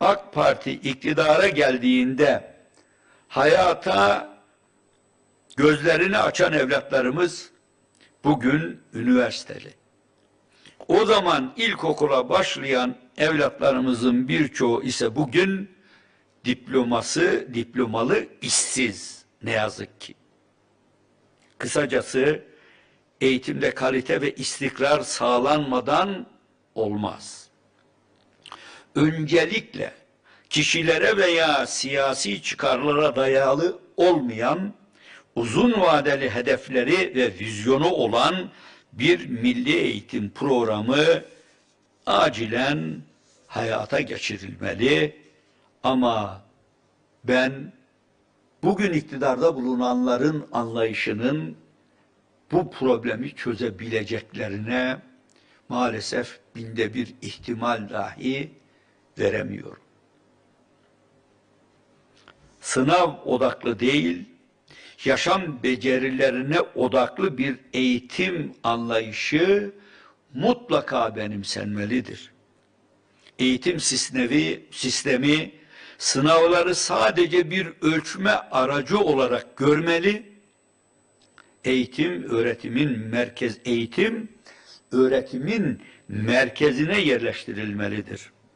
AK Parti iktidara geldiğinde hayata gözlerini açan evlatlarımız bugün üniversiteli. O zaman ilkokula başlayan evlatlarımızın birçoğu ise bugün diploması, diplomalı işsiz ne yazık ki. Kısacası eğitimde kalite ve istikrar sağlanmadan olmaz. Öncelikle kişilere veya siyasi çıkarlara dayalı olmayan uzun vadeli hedefleri ve vizyonu olan bir milli eğitim programı acilen hayata geçirilmeli. Ama ben bugün iktidarda bulunanların anlayışının bu problemi çözebileceklerine maalesef binde bir ihtimal dahi veremiyorum. Sınav odaklı değil, yaşam becerilerine odaklı bir eğitim anlayışı mutlaka benimsenmelidir. Eğitim sistemi, sistemi sınavları sadece bir ölçme aracı olarak görmeli. Eğitim öğretimin merkez eğitim öğretimin merkezine yerleştirilmelidir.